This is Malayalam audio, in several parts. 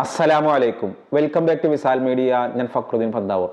അസ്സലാമു അലൈക്കും. Welcome back to Visal media. ഞാൻ ഫക്രുദ്ദീൻ പന്താവൂർ.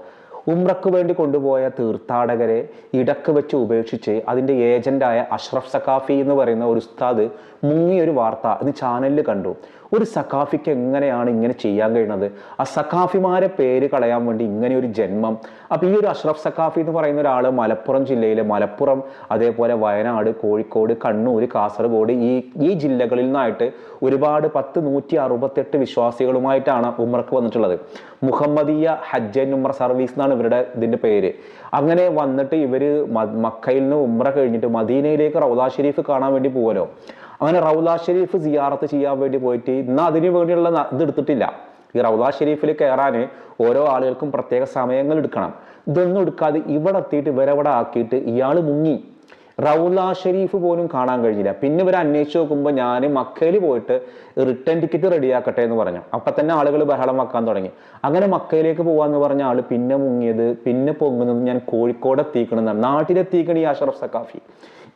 ഉംറക്ക് വേണ്ടി കൊണ്ടുപോയ തീർത്ഥാടകരെ ഇടയ്ക്ക് വെച്ച് ഉപേക്ഷിച്ച് അതിന്റെ ഏജന്റായ അഷ്റഫ് സക്കാഫി എന്ന് പറയുന്ന ഒരു ഉസ്താദ് മുങ്ങിയൊരു വാർത്ത ഇത് ചാനലിൽ കണ്ടു. ഒരു സഖാഫിക്ക് എങ്ങനെയാണ് ഇങ്ങനെ ചെയ്യാൻ കഴിയുന്നത്? ആ സഖാഫിമാരെ പേര് കളയാൻ വേണ്ടി ഇങ്ങനെ ഒരു ജന്മം. അപ്പം ഈ ഒരു അഷ്റഫ് സഖാഫി എന്ന് പറയുന്ന ഒരാൾ മലപ്പുറം ജില്ലയിലെ മലപ്പുറം അതേപോലെ വയനാട് കോഴിക്കോട് കണ്ണൂർ കാസർഗോഡ് ഈ ഈ ജില്ലകളിൽ നിന്നായിട്ട് ഒരുപാട് പത്ത് നൂറ്റി അറുപത്തെട്ട് വിശ്വാസികളുമായിട്ടാണ് ഉമ്രക്ക് വന്നിട്ടുള്ളത്. മുഹമ്മദീയ ഹജ്ജൻ ഉമ്ര സർവീസ് എന്നാണ് ഇവരുടെ ഇതിന്റെ പേര്. അങ്ങനെ വന്നിട്ട് ഇവർ മക്കയിൽ നിന്ന് ഉമ്ര കഴിഞ്ഞിട്ട് മദീനയിലേക്ക് റൗദാ ഷെരീഫ് കാണാൻ വേണ്ടി പോകുമല്ലോ അങ്ങനെ റൗലാ ഷെരീഫ് സിയാറത്ത് ചെയ്യാൻ വേണ്ടി പോയിട്ട് ഇന്ന് അതിനു വേണ്ടിയുള്ള ഇത് എടുത്തിട്ടില്ല. ഈ റൗലാ ഷെരീഫിൽ കയറാൻ ഓരോ ആളുകൾക്കും പ്രത്യേക സമയങ്ങൾ എടുക്കണം. ഇതൊന്നും എടുക്കാതെ ഇവിടെ എത്തിയിട്ട് ഇവരവിടെ ആക്കിയിട്ട് ഇയാൾ മുങ്ങി. റൗല ഷെരീഫ് പോലും കാണാൻ കഴിഞ്ഞില്ല. പിന്നെ ഇവർ അന്വേഷിച്ച് നോക്കുമ്പോൾ ഞാൻ മക്കയിൽ പോയിട്ട് റിട്ടേൺ ടിക്കറ്റ് റെഡിയാക്കട്ടെ എന്ന് പറഞ്ഞു. അപ്പം തന്നെ ആളുകൾ ബഹളം വെക്കാൻ തുടങ്ങി. അങ്ങനെ മക്കയിലേക്ക് പോകാമെന്ന് പറഞ്ഞ ആൾ പിന്നെ മുങ്ങിയത് പിന്നെ പൊങ്ങുന്നത് ഞാൻ കോഴിക്കോട് എത്തിക്കണമെന്നാണ് നാട്ടിലെത്തിക്കണ ഈ അഷറഫ് സക്കാഫി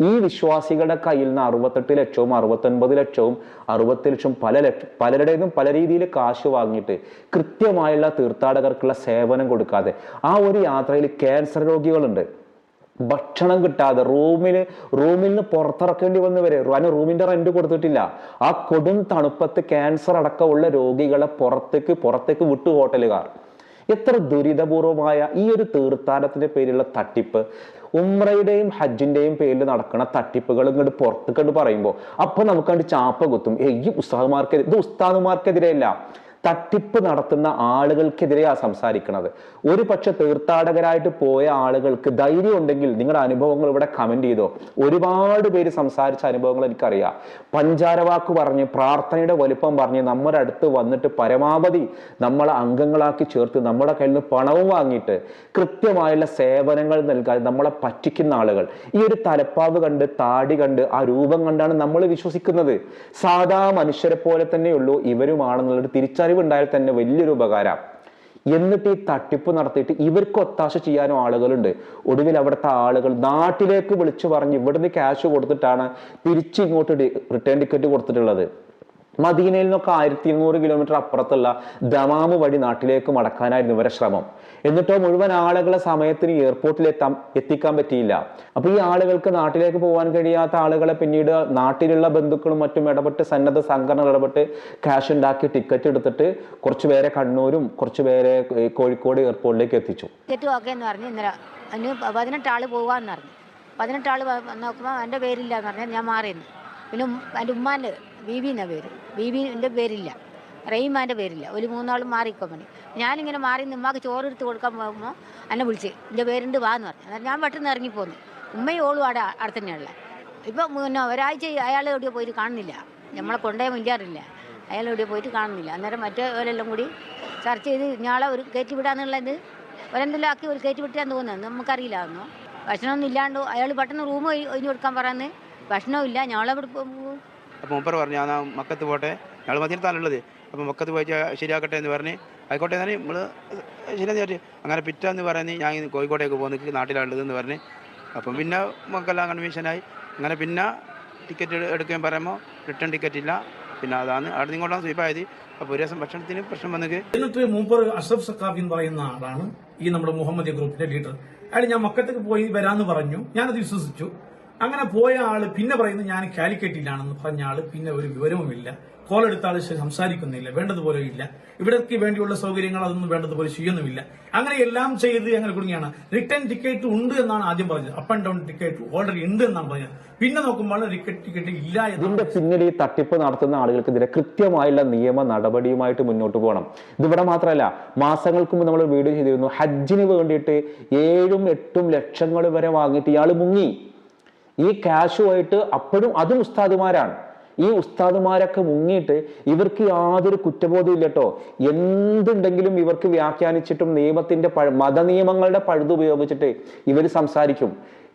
ഈ വിശ്വാസികളുടെ കയ്യിൽ നിന്ന് അറുപത്തെട്ട് ലക്ഷവും അറുപത്തൊൻപത് ലക്ഷവും അറുപത്തി ലക്ഷം പല ലക്ഷം പലരുടേതും പല രീതിയിൽ കാശ് വാങ്ങിയിട്ട് കൃത്യമായുള്ള തീർത്ഥാടകർക്കുള്ള സേവനം കൊടുക്കാതെ ആ ഒരു യാത്രയിൽ ക്യാൻസർ രോഗികളുണ്ട്. ഭക്ഷണം കിട്ടാതെ റൂമിൽ റൂമിൽ നിന്ന് പുറത്തിറക്കേണ്ടി വന്നു വരെ അതിന് റൂമിന്റെ റെന്റ് കൊടുത്തിട്ടില്ല. ആ കൊടും തണുപ്പത്ത് ക്യാൻസർ അടക്കമുള്ള രോഗികളെ പുറത്തേക്ക് പുറത്തേക്ക് വിട്ടു ഹോട്ടലുകാർ. എത്ര ദുരിതപൂർവമായ ഈ ഒരു തീർത്ഥാടനത്തിന്റെ പേരിലുള്ള തട്ടിപ്പ്. ഉമ്രയുടെയും ഹജ്ജിന്റെയും പേരിൽ നടക്കുന്ന തട്ടിപ്പുകൾ ഇങ്ങോട്ട് പുറത്തു കണ്ട് പറയുമ്പോൾ അപ്പൊ നമുക്ക് ചാപ്പ കുത്തും. ഈ ഉസ്താദുമാർക്ക് ഇത് ഉസ്താദുമാർക്കെതിരെയല്ല തട്ടിപ്പ് നടത്തുന്ന ആളുകൾക്കെതിരെയാണ് സംസാരിക്കുന്നത് ഒരു പക്ഷെ തീർത്ഥാടകരായിട്ട് പോയ ആളുകൾക്ക് ധൈര്യം ഉണ്ടെങ്കിൽ നിങ്ങളുടെ അനുഭവങ്ങൾ ഇവിടെ കമന്റ് ചെയ്തോ. ഒരുപാട് പേര് സംസാരിച്ച അനുഭവങ്ങൾ എനിക്കറിയാം. പഞ്ചാരവാക്ക് പറഞ്ഞ് പ്രാർത്ഥനയുടെ വലിപ്പം പറഞ്ഞ് നമ്മുടെ അടുത്ത് വന്നിട്ട് പരമാവധി നമ്മളെ അംഗങ്ങളാക്കി ചേർത്ത് നമ്മുടെ കയ്യിൽ നിന്ന് പണവും വാങ്ങിയിട്ട് കൃത്യമായുള്ള സേവനങ്ങൾ നൽകാൻ നമ്മളെ പറ്റിക്കുന്ന ആളുകൾ. ഈ ഒരു തലപ്പാവ് കണ്ട് താടി കണ്ട് ആ രൂപം കണ്ടാണ് നമ്മൾ വിശ്വസിക്കുന്നത്. സാധാ മനുഷ്യരെ പോലെ തന്നെയുള്ളൂ ഇവരുമാണെന്നുള്ളൊരു തിരിച്ചറിവ് ഉണ്ടായാൽ തന്നെ വലിയൊരു ഉപകാരം. എന്നിട്ട് ഈ തട്ടിപ്പ് നടത്തിയിട്ട് ഇവർക്ക് ഒത്താശ ചെയ്യാനും ആളുകളുണ്ട്. ഒടുവിൽ അവിടുത്തെ ആളുകൾ നാട്ടിലേക്ക് വിളിച്ചു പറഞ്ഞ് ഇവിടുന്ന് ക്യാഷ് കൊടുത്തിട്ടാണ് തിരിച്ച് ഇങ്ങോട്ട് റിട്ടേൺ ടിക്കറ്റ് കൊടുത്തിട്ടുള്ളത്. മദീനയിൽ നിന്നൊക്കെ ആയിരത്തി ഇരുന്നൂറ് കിലോമീറ്റർ അപ്പുറത്തുള്ള ദമാമ് വഴി നാട്ടിലേക്ക് മടക്കാനായിരുന്നു ഇവരെ ശ്രമം. എന്നിട്ടോ മുഴുവൻ ആളുകളെ സമയത്തിന് എയർപോർട്ടിൽ എത്താൻ എത്തിക്കാൻ പറ്റിയില്ല. അപ്പൊ ഈ ആളുകൾക്ക് നാട്ടിലേക്ക് പോകാൻ കഴിയാത്ത ആളുകളെ പിന്നീട് നാട്ടിലുള്ള ബന്ധുക്കളും മറ്റും ഇടപെട്ട് സന്നദ്ധ സംഘടന ഇടപെട്ട് ക്യാഷ് ഉണ്ടാക്കി ടിക്കറ്റ് എടുത്തിട്ട് കുറച്ച് പേരെ കണ്ണൂരും കുറച്ച് പേരെ കോഴിക്കോട് എയർപോർട്ടിലേക്ക് എത്തിച്ചു. ടിക്കറ്റ് ഓക്കെ എന്ന് പറഞ്ഞു ഇന്നലെ അതിന് പതിനെട്ട് ആൾ പോകാമെന്ന് പറഞ്ഞു. പതിനെട്ട് ആൾ നോക്കുമ്പോൾ എന്റെ പേരില്ല എന്ന് പറഞ്ഞാൽ ഞാൻ മാറിയെന്ന് പിന്നെ എന്റെ എന്റെ ഉമ്മാന്റെ ബീബി എന്നാ പേര്. ബീബിന്റെ പേരില്ല. റഹീമാന്റെ പേരില്ല. ഒരു മൂന്നാളും മാറിക്കൊമ്പനി ഞാനിങ്ങനെ മാറി നിമ്മാക്ക് ചോറ് എടുത്ത് കൊടുക്കാൻ പോകുമ്പോൾ എന്നെ വിളിച്ച് എന്റെ പേരുണ്ട് വാ എന്ന് പറഞ്ഞു. ഞാൻ പെട്ടെന്ന് ഇറങ്ങിപ്പോന്നു. ഉമ്മയും ഓളും അവിടെ അവിടെ തന്നെയുള്ള ഇപ്പം പിന്നെ ഒരാഴ്ച അയാൾ എവിടെ പോയിട്ട് കാണുന്നില്ല. നമ്മളെ കൊണ്ടേ മില്ലാറില്ല അയാൾ എവിടെ പോയിട്ട് കാണുന്നില്ല. അന്നേരം മറ്റേവരെല്ലാം കൂടി ചർച്ച ചെയ്ത് ഞാളെ ഒരു കയറ്റി വിടാന്നുള്ളത് ഒരെന്തെല്ലാം ആക്കി ഒരു കയറ്റി വിട്ടാന്ന് തോന്നുന്നത് നമുക്കറിയില്ല അതൊന്നും ഭക്ഷണമൊന്നും ഇല്ലാണ്ട് അയാൾ പെട്ടെന്ന് റൂം ഒഴിഞ്ഞു കൊടുക്കാൻ പറയുന്നത് ഭക്ഷണമില്ല ഞങ്ങളെവിടെ അപ്പോൾ മുമ്പർ പറഞ്ഞു ഞാൻ മക്കത്ത് പോട്ടെ. ഞങ്ങൾ മദീനത്താണുള്ളത്. അപ്പോൾ മക്കത്ത് പോയിട്ട് ശരിയാക്കട്ടെ എന്ന് പറഞ്ഞ് ആയിക്കോട്ടെ എന്നാൽ നമ്മൾ ശരിയെന്ന് വിചാരിച്ചു അങ്ങനെ പിറ്റാന്ന് പറഞ്ഞ് ഞാൻ കോഴിക്കോട്ടേക്ക് പോകുന്നത് നാട്ടിലാണുള്ളത് എന്ന് പറഞ്ഞ്. അപ്പം പിന്നെ മക്കെല്ലാം കൺവീഷനായി അങ്ങനെ പിന്നെ ടിക്കറ്റ് എടുക്കാൻ പറയുമ്പോൾ റിട്ടേൺ ടിക്കറ്റ് ഇല്ല. പിന്നെ അതാണ് അവിടെ നിങ്ങോട്ടാണ് സ്വീപ്പായത് അപ്പോൾ ഒരു ദിവസം ഭക്ഷണത്തിന് പ്രശ്നം വന്നിട്ട് എന്നിട്ട് അഷ്റഫ് സക്കാഫി എന്ന് പറയുന്ന ആളാണ് ഈ നമ്മുടെ മുഹമ്മദ് ഗ്രൂപ്പിന്റെ ലീഡർ അയാൾ ഞാൻ മക്കത്തേക്ക് പോയി വരാന്ന് പറഞ്ഞു. ഞാനത് വിശ്വസിച്ചു. അങ്ങനെ പോയ ആൾ പിന്നെ പറയുന്നത് ഞാൻ കാലിക്കറ്റിലാണെന്ന് പറഞ്ഞ ആൾ പിന്നെ ഒരു വിവരവുമില്ല. കോൾ എടുത്താൽ സംസാരിക്കുന്നില്ല വേണ്ടതുപോലെ ഇല്ല. ഇവിടേക്ക് വേണ്ടിയുള്ള സൗകര്യങ്ങൾ അതൊന്നും വേണ്ടതുപോലെ ചെയ്യുന്നുമില്ല. അങ്ങനെ എല്ലാം ചെയ്ത് ഞങ്ങൾ കുടുങ്ങിയാണ്. റിട്ടേൺ ടിക്കറ്റ് ഉണ്ട് എന്നാണ് ആദ്യം പറഞ്ഞത്. Up and down ticket already ഉണ്ട് എന്നാണ് പറഞ്ഞത്. പിന്നെ നോക്കുമ്പോൾ ടിക്കറ്റ് ടിക്കറ്റ് ഇല്ല ഇതിന്റെ പിന്നിൽ ഈ തട്ടിപ്പ് നടത്തുന്ന ആളുകൾക്കെതിരെ കൃത്യമായുള്ള നിയമ നടപടിയുമായിട്ട് മുന്നോട്ട് പോകണം. ഇതിവിടെ മാത്രമല്ല മാസങ്ങൾക്ക് മുമ്പ് നമ്മൾ വീഡിയോ ചെയ്തിരുന്നു ഹജ്ജിന് വേണ്ടിയിട്ട് ഏഴും എട്ടും ലക്ഷങ്ങൾ വരെ വാങ്ങിയിട്ട് ഇയാൾ മുങ്ങി. ഈ ക്യാഷുമായിട്ട് അപ്പോഴും അതും ഉസ്താദുമാരാണ്. ഈ ഉസ്താദുമാരൊക്കെ മുങ്ങിയിട്ട് ഇവർക്ക് യാതൊരു കുറ്റബോധവും ഇല്ല കേട്ടോ എന്തുണ്ടെങ്കിലും ഇവർക്ക് വ്യാഖ്യാനിച്ചിട്ടും നിയമത്തിന്റെ മതനിയമങ്ങളുടെ പഴുത് ഉപയോഗിച്ചിട്ട് ഇവർ സംസാരിക്കും.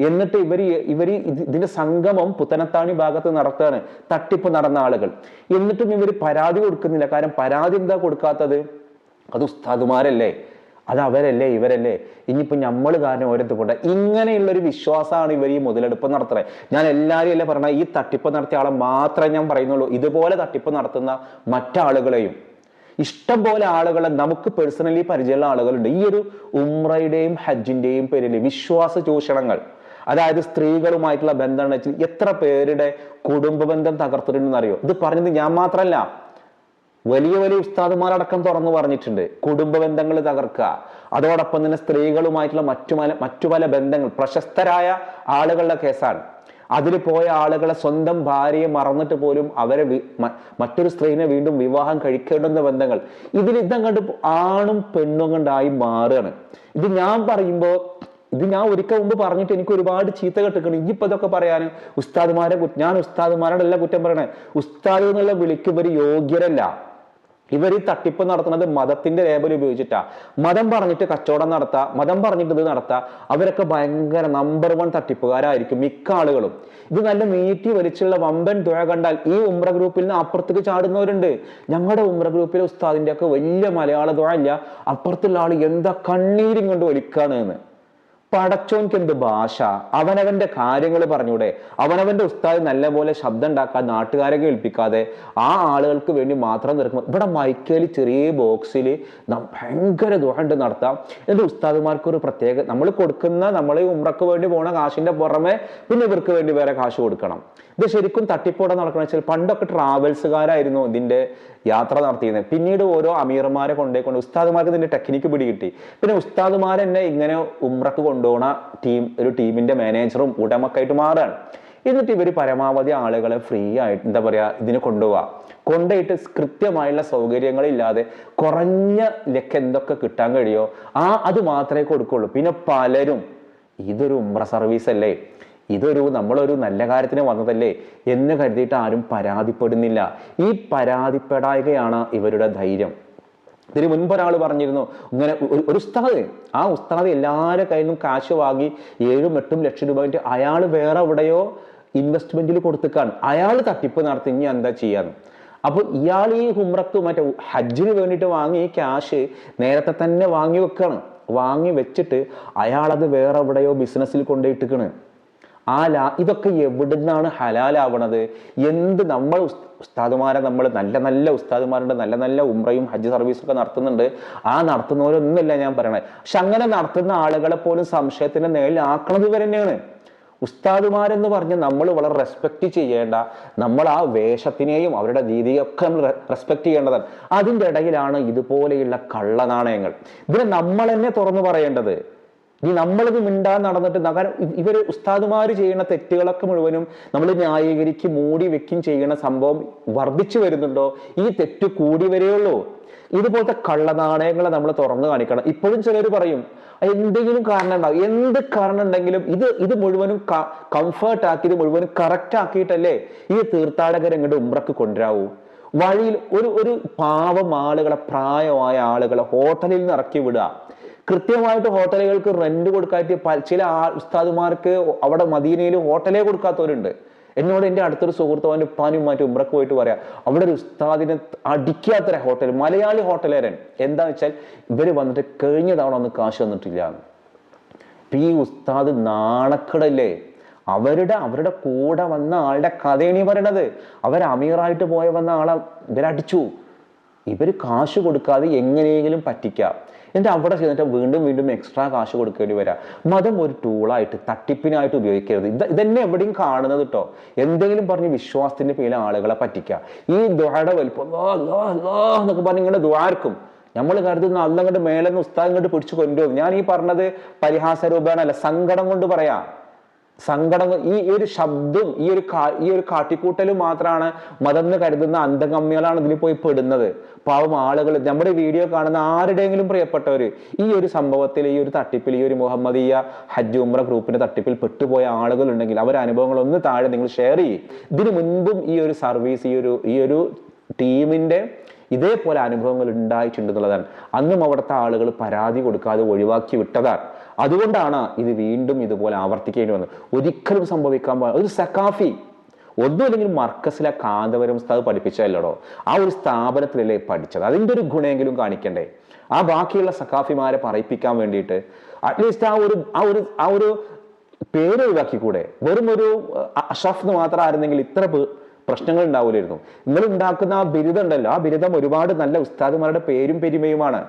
എന്നിട്ട് ഇവർ ഇവർ ഇതിന്റെ സംഗമം പുത്തനത്താണി ഭാഗത്ത് നടത്താണ് തട്ടിപ്പ് നടന്ന ആളുകൾ. എന്നിട്ടും ഇവർ പരാതി കൊടുക്കുന്നില്ല. കാരണം പരാതി എന്താ കൊടുക്കാത്തത്? അത് ഉസ്താദുമാരല്ലേ? അത് അവരല്ലേ ഇവരല്ലേ? ഇനിയിപ്പോൾ നമ്മൾ കാരണം ഓരോരുത്തർ ഇങ്ങനെയുള്ള ഒരു വിശ്വാസമാണ് ഇവർ ഈ മുതലെടുപ്പ് നടത്തുന്നത് ഞാൻ എല്ലാവരും അല്ലേ പറഞ്ഞ ഈ തട്ടിപ്പ് നടത്തിയ ആളെ മാത്രമേ ഞാൻ പറയുന്നുള്ളൂ. ഇതുപോലെ തട്ടിപ്പ് നടത്തുന്ന മറ്റാളുകളെയും ഇഷ്ടം പോലെ ആളുകളെ നമുക്ക് പേഴ്സണലി പരിചയമുള്ള ആളുകളുണ്ട്. ഈ ഒരു ഉമ്രയുടെയും ഹജ്ജിന്റെയും പേരിൽ വിശ്വാസ ചൂഷണങ്ങൾ അതായത് സ്ത്രീകളുമായിട്ടുള്ള ബന്ധം വെച്ചാൽ എത്ര പേരുടെ കുടുംബ ബന്ധം തകർത്തിട്ടുണ്ടെന്ന് അറിയോ? ഇത് പറഞ്ഞത് ഞാൻ മാത്രമല്ല. വലിയ വലിയ ഉസ്താദുമാരടക്കം തുറന്നു പറഞ്ഞിട്ടുണ്ട്. കുടുംബ ബന്ധങ്ങൾ തകർക്കുക. അതോടൊപ്പം തന്നെ സ്ത്രീകളുമായിട്ടുള്ള മറ്റു പല മറ്റു പല ബന്ധങ്ങൾ. പ്രശസ്തരായ ആളുകളുടെ കേസാണ്. അതിൽ പോയ ആളുകളെ സ്വന്തം ഭാര്യയെ മറന്നിട്ട് പോലും അവരെ മറ്റൊരു സ്ത്രീനെ വീണ്ടും വിവാഹം കഴിക്കേണ്ടുന്ന ബന്ധങ്ങൾ. ഇതിൽ ഇതങ്ങോട്ട് ആണും പെണ്ണും കണ്ടായി മാറുകയാണ്. ഇത് ഞാൻ പറയുമ്പോൾ ഇത് ഞാൻ ഒരിക്കൽ മുമ്പ് പറഞ്ഞിട്ട് എനിക്ക് ഒരുപാട് ചീത്ത കെട്ടിക്കണം ഇനിയിപ്പോ ഇതൊക്കെ പറയാൻ ഉസ്താദുമാരെ ഞാൻ ഉസ്താദുമാരോടല്ല കുറ്റം പറയണേ. ഉസ്താദ് എന്നുള്ള വിളിക്കുമ്പോൾ യോഗ്യരല്ല. ഇവർ ഈ തട്ടിപ്പ് നടത്തുന്നത് മതത്തിന്റെ ലേബൽ ഉപയോഗിച്ചിട്ടാ. മതം പറഞ്ഞിട്ട് കച്ചവടം നടത്താം മതം പറഞ്ഞിട്ട് ഇത് നടത്താം അവരൊക്കെ ഭയങ്കര നമ്പർ വൺ തട്ടിപ്പുകാരായിരിക്കും മിക്ക ആളുകളും. ഇത് നല്ല നീട്ടി വലിച്ചുള്ള വമ്പൻ തുഴ കണ്ടാൽ ഈ ഉമ്ര ഗ്രൂപ്പിൽ നിന്ന് അപ്പുറത്തേക്ക് ചാടുന്നവരുണ്ട്. ഞങ്ങളുടെ ഉമ്ര ഗ്രൂപ്പിലെ ഉസ്താദിന്റെ ഒക്കെ വലിയ മലയാള തുഴ ഇല്ല. അപ്പുറത്തുള്ള ആൾ എന്താ കണ്ണീരും കൊണ്ട് വലിക്കാണ് എന്ന്. പടച്ചോൻക്ക് എന്ത് ഭാഷ? അവനവന്റെ കാര്യങ്ങൾ പറഞ്ഞൂടെ. അവനവന്റെ ഉസ്താദ് നല്ലപോലെ ശബ്ദം ഉണ്ടാക്കാൻ നാട്ടുകാരെ കേൾപ്പിക്കാതെ ആ ആളുകൾക്ക് വേണ്ടി മാത്രം നിൽക്കുമ്പോൾ ഇവിടെ മൈക്കേലി ചെറിയ ബോക്സിൽ ഭയങ്കര ദുഹണ്ട് നടത്താം. എന്നിട്ട് ഉസ്താദുമാർക്ക് ഒരു പ്രത്യേക നമ്മൾ കൊടുക്കുന്ന നമ്മൾ ഉമ്രക്ക് വേണ്ടി പോണ കാശിന്റെ പുറമെ പിന്നെ ഇവർക്ക് വേണ്ടി വേറെ കാശ് കൊടുക്കണം. ഇത് ശരിക്കും തട്ടിപ്പോടെ നടക്കണം വെച്ചാൽ പണ്ടൊക്കെ ട്രാവൽസുകാരായിരുന്നു ഇതിന്റെ യാത്ര നടത്തിയിരുന്നത്. പിന്നീട് ഓരോ അമീർമാരെ കൊണ്ടേക്കൊണ്ട് ഉസ്താദുമാർക്ക് ഇതിന്റെ ടെക്നിക്ക് പിടികിട്ടി. പിന്നെ ഉസ്താദുമാരെന്നെ ഇങ്ങനെ ഉമ്രക്ക് കൊണ്ടുപോണ ടീം ഒരു ടീമിന്റെ മാനേജറും ഉടമക്കായിട്ട് മാറുകയാണ് എന്നിട്ട് ഇവർ പരമാവധി ആളുകളെ ഫ്രീ ആയിട്ട് എന്താ പറയാ ഇതിന് കൊണ്ടുപോവാ കൊണ്ടുപോയിട്ട് കൃത്യമായുള്ള സൗകര്യങ്ങളില്ലാതെ കുറഞ്ഞ ലക്ക് എന്തൊക്കെ കിട്ടാൻ കഴിയോ ആ അത് മാത്രമേ കൊടുക്കുള്ളൂ. പിന്നെ പലരും ഇതൊരു ഉമ്ര സർവീസ് അല്ലേ? ഇതൊരു നമ്മളൊരു നല്ല കാര്യത്തിന് വന്നതല്ലേ? എന്ന് കരുതിയിട്ട് ആരും പരാതിപ്പെടുന്നില്ല. ഈ പരാതിപ്പെടായകയാണ് ഇവരുടെ ധൈര്യം. ഇതിന് മുൻപ് ഒരാൾ പറഞ്ഞിരുന്നു ഇങ്ങനെ ഒരു- ഉസ്താദ് ആ ഉസ്താദ് എല്ലാവരുടെ കയ്യിൽ നിന്നും കാശ് വാങ്ങി ഏഴും എട്ടും ലക്ഷം രൂപ കിട്ടി അയാൾ വേറെ എവിടെയോ ഇൻവെസ്റ്റ്മെന്റിൽ കൊടുത്തേക്കാണ്. അയാൾ തട്ടിപ്പ് നടത്തി ഇനി എന്താ ചെയ്യാന്ന്? അപ്പോൾ ഇയാൾ ഈ ഹുമ്രക്ക് മറ്റേ ഹജ്ജിന് വേണ്ടിയിട്ട് വാങ്ങി ഈ ക്യാഷ് നേരത്തെ തന്നെ വാങ്ങി വെക്കാണ്. വാങ്ങി വെച്ചിട്ട് അയാളത് വേറെ എവിടെയോ ബിസിനസ്സിൽ കൊണ്ടുപോയിട്ടിക്കണ് ആ ലാ ഇതൊക്കെ എവിടുന്നാണ് ഹലാലാവണത്? എന്ത് നമ്മൾ ഉസ്താദുമാരെ നമ്മൾ നല്ല നല്ല ഉസ്താദുമാരുണ്ട് നല്ല നല്ല ഉമ്രയും ഹജ്ജ് സർവീസും ഒക്കെ നടത്തുന്നുണ്ട്. ആ നടത്തുന്നവരൊന്നുമില്ല ഞാൻ പറയണത്. പക്ഷെ അങ്ങനെ നടത്തുന്ന ആളുകളെ പോലും സംശയത്തിന്റെ നേരിലാക്കണത് ഇവർ തന്നെയാണ് ഉസ്താദുമാരെന്ന് പറഞ്ഞ് നമ്മൾ വളരെ റെസ്പെക്ട് ചെയ്യേണ്ട നമ്മൾ ആ വേഷത്തിനെയും അവരുടെ രീതിയൊക്കെ നമ്മൾ റെസ്പെക്ട് ചെയ്യേണ്ടതാണ്. അതിന്റെ ഇടയിലാണ് ഇതുപോലെയുള്ള കള്ളനാണയങ്ങൾ. ഇതിനെ നമ്മൾ തന്നെ തുറന്നു പറയേണ്ടത്. ഇനി നമ്മളിത് മിണ്ടാൻ നടന്നിട്ട് നഗര ഇവർ ഉസ്താദുമാർ ചെയ്യുന്ന തെറ്റുകളൊക്കെ മുഴുവനും നമ്മൾ ന്യായീകരിച്ച് മൂടി വെക്കും ചെയ്യുന്ന സംഭവം വർദ്ധിച്ചു വരുന്നുണ്ടോ? ഈ തെറ്റ് കൂടി വരെയുള്ളൂ ഇതുപോലത്തെ കള്ളനാണയങ്ങളെ നമ്മൾ തുറന്നു കാണിക്കണം. ഇപ്പോഴും ചിലർ പറയും എന്തെങ്കിലും കാരണം ഉണ്ടാവും എന്ത് കാരണം ഉണ്ടെങ്കിലും ഇത് ഇത് മുഴുവനും കംഫർട്ട് ആക്കി ഇത് മുഴുവനും കറക്റ്റ് ആക്കിയിട്ടല്ലേ ഈ തീർത്ഥാടകർ ഇങ്ങോട്ട് ഉമ്രക്ക് കൊണ്ടുവരാവൂ. വഴിയിൽ ഒരു ഒരു പാവം ആളുകളെ പ്രായമായ ആളുകളെ ഹോട്ടലിൽ നിന്ന് ഇറക്കി വിടുക. കൃത്യമായിട്ട് ഹോട്ടലുകൾക്ക് റെന്റ് കൊടുക്കാറ്റ് ചില ഉസ്താദുമാർക്ക് അവിടെ മദീനയിൽ ഹോട്ടലേ കൊടുക്കാത്തവരുണ്ട്. എന്നോട് എന്റെ അടുത്തൊരു സുഹൃത്ത് അവന്റെ ഉപ്പാനും മാറ്റി ഉമ്രക്ക് പോയിട്ട് പറയാം അവിടെ ഒരു ഉസ്താദിനെ അടിക്കാത്തൊരു ഹോട്ടൽ മലയാളി ഹോട്ടലേരൻ. എന്താന്ന് വെച്ചാൽ ഇവർ വന്നിട്ട് കഴിഞ്ഞ തവണ ഒന്ന് കാശ് വന്നിട്ടില്ല ഈ ഉസ്താദ് നാണക്കടല്ലേ? അവരുടെ അവരുടെ കൂടെ വന്ന ആളുടെ കഥയാണ് ഈ പറയണത്. അവർ അമീറായിട്ട് പോയ വന്ന ആളെ ഇവരടിച്ചു. ഇവർ കാശ് കൊടുക്കാതെ എങ്ങനെയെങ്കിലും പറ്റിക്കാം. എന്നിട്ട് അവിടെ ചെന്നിട്ട് വീണ്ടും വീണ്ടും എക്സ്ട്രാ കാശ് കൊടുക്കേണ്ടി വരാം. മതം ഒരു ടൂളായിട്ട് തട്ടിപ്പിനായിട്ട് ഉപയോഗിക്കരുത്. ഇത് ഇതന്നെ എവിടെയും കാണുന്നത് കേട്ടോ എന്തെങ്കിലും പറഞ്ഞ് വിശ്വാസത്തിന്റെ പേരിൽ ആളുകളെ പറ്റിക്കുക ഈ ദ്വായുടെ വലിപ്പം എന്നൊക്കെ പറഞ്ഞ് ഇങ്ങനെ ദ്വാർക്കും നമ്മൾ കരുതുന്ന അന്നങ്ങോട്ട് മേലെന്ന് ഉസ്താദ് ഇങ്ങോട്ട് പിടിച്ചു കൊണ്ടുപോകും ഞാൻ ഈ പറഞ്ഞത് പരിഹാസ രൂപേണല്ല സങ്കടം കൊണ്ട് പറയാം. സങ്കടം ഈ ഈ ഒരു ശബ്ദം ഈ ഒരു ഈ ഒരു കാട്ടിക്കൂട്ടലും മാത്രമാണ് മതം എന്ന് കരുതുന്ന അന്ധകമ്മികളാണ് ഇതിൽ പോയി പെടുന്നത്. പാവം ആളുകൾ നമ്മുടെ വീഡിയോ കാണുന്ന ആരുടെയെങ്കിലും പ്രിയപ്പെട്ടവർ ഈ ഒരു സംഭവത്തിൽ ഈ ഒരു തട്ടിപ്പിൽ ഈ ഒരു മുഹമ്മദീയ ഹജ്ജ് ഉമ്ര ഗ്രൂപ്പിന്റെ തട്ടിപ്പിൽ പെട്ടുപോയ ആളുകൾ ഉണ്ടെങ്കിൽ അവരുടെ അനുഭവങ്ങൾ ഒന്ന് താഴെ നിങ്ങൾ ഷെയർ ചെയ്യും. ഇതിനു മുൻപും ഈ ഒരു സർവീസ് ഈ ഒരു ഈ ഒരു ടീമിന്റെ ഇതേപോലെ അനുഭവങ്ങൾ ഉണ്ടായിട്ടുണ്ടെന്നുള്ളതാണ് അന്നും അവിടുത്തെ ആളുകൾ പരാതി കൊടുക്കാതെ ഒഴിവാക്കി വിട്ടതാണ്. അതുകൊണ്ടാണ് ഇത് വീണ്ടും ഇതുപോലെ ആവർത്തിക്കേണ്ടി വന്നത്. ഒരിക്കലും സംഭവിക്കാൻ ഒരു സക്കാഫി ഒന്നുമില്ലെങ്കിൽ മർക്കസിലെ കാന്തപുരം ഉസ്താദ് പഠിപ്പിച്ചതല്ലടോ. ആ ഒരു സ്ഥാപനത്തിലല്ലേ പഠിച്ചത്? അതിന്റെ ഒരു ഗുണമെങ്കിലും കാണിക്കണ്ടേ? ആ ബാക്കിയുള്ള സക്കാഫിമാരെ പറയിപ്പിക്കാൻ വേണ്ടിയിട്ട് അറ്റ്ലീസ്റ്റ് ആ ഒരു ആ ഒരു ആ ഒരു പേര് ഒഴിവാക്കിക്കൂടെ? വെറും ഒരു അഷഫ് എന്ന് മാത്രം ആയിരുന്നെങ്കിൽ ഇത്ര പ്രശ്നങ്ങൾ ഉണ്ടാവില്ലായിരുന്നു നിങ്ങൾ ഉണ്ടാക്കുന്ന ആ ബിരുദം ഉണ്ടല്ലോ. ആ ബിരുദം ഒരുപാട് നല്ല ഉസ്താദുമാരുടെ പേരും പെരുമയുമാണ്.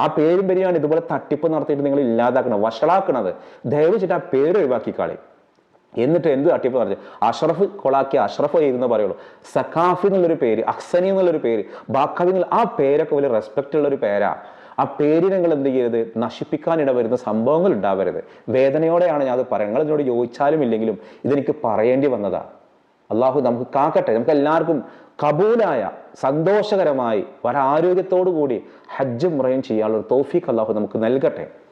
ആ പേരും പേരിയാണ് ഇതുപോലെ തട്ടിപ്പ് നടത്തിയിട്ട് നിങ്ങൾ ഇല്ലാതാക്കണം വഷളാക്കണത്. ദയവ് ആ പേര് ഒഴിവാക്കിക്കാളി എന്നിട്ട് എന്ത് തട്ടിപ്പ് നടത്തി? അഷ്റഫ് കൊളാക്കി അഷ്റഫ് ചെയ്തെന്ന് പറയുള്ളൂ. സക്കാഫി എന്നുള്ളൊരു പേര് അക്സനി എന്നുള്ളൊരു പേര് ബാക്കാവി എന്നുള്ള ആ പേരൊക്കെ വലിയ റെസ്പെക്റ്റ് ഉള്ളൊരു പേരാ. ആ പേരിനെ നിങ്ങൾ എന്ത് ചെയ്യരുത്? നശിപ്പിക്കാൻ ഇടവരുന്ന സംഭവങ്ങൾ ഉണ്ടാവരുത്. വേദനയോടെയാണ് ഞാൻ അത് പറയുന്നത് നിങ്ങൾ ചോദിച്ചാലും ഇല്ലെങ്കിലും ഇതെനിക്ക് പറയേണ്ടി വന്നതാ. അള്ളാഹു നമുക്ക് കാക്കട്ടെ. നമുക്ക് എല്ലാവർക്കും കബൂലായ സന്തോഷകരമായി ഒരാരോഗ്യത്തോടു കൂടി ഹജ്ജ് മുറയും ചെയ്യാനുള്ള തോഫീക്ക് അള്ളാഹു നമുക്ക് നൽകട്ടെ.